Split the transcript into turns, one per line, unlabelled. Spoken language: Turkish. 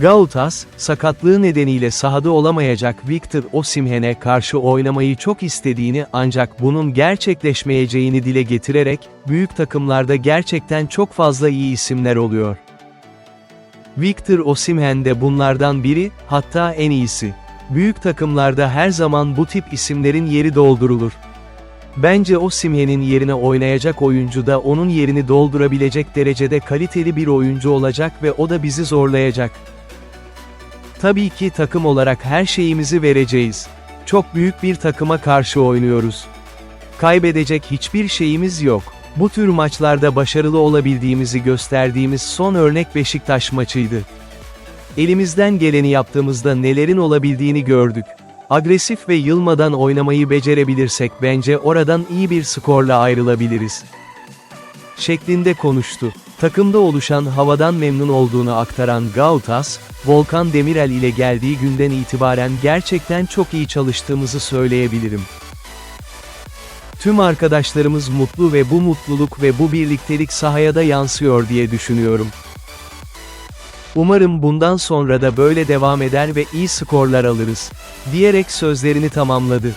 Gautas, sakatlığı nedeniyle sahada olamayacak Victor Osimhen'e karşı oynamayı çok istediğini ancak bunun gerçekleşmeyeceğini dile getirerek, büyük takımlarda gerçekten çok fazla iyi isimler oluyor. Victor Osimhen de bunlardan biri, hatta en iyisi. Büyük takımlarda her zaman bu tip isimlerin yeri doldurulur. Bence Osimhen'in yerine oynayacak oyuncu da onun yerini doldurabilecek derecede kaliteli bir oyuncu olacak ve o da bizi zorlayacak. Tabii ki takım olarak her şeyimizi vereceğiz. Çok büyük bir takıma karşı oynuyoruz. Kaybedecek hiçbir şeyimiz yok. Bu tür maçlarda başarılı olabildiğimizi gösterdiğimiz son örnek Beşiktaş maçıydı. Elimizden geleni yaptığımızda nelerin olabildiğini gördük. Agresif ve yılmadan oynamayı becerebilirsek bence oradan iyi bir skorla ayrılabiliriz. Şeklinde konuştu. Takımda oluşan havadan memnun olduğunu aktaran Gautas, Volkan Demirel ile geldiği günden itibaren gerçekten çok iyi çalıştığımızı söyleyebilirim. Tüm arkadaşlarımız mutlu ve bu mutluluk ve bu birliktelik sahaya da yansıyor diye düşünüyorum. Umarım bundan sonra da böyle devam eder ve iyi skorlar alırız, diyerek sözlerini tamamladı.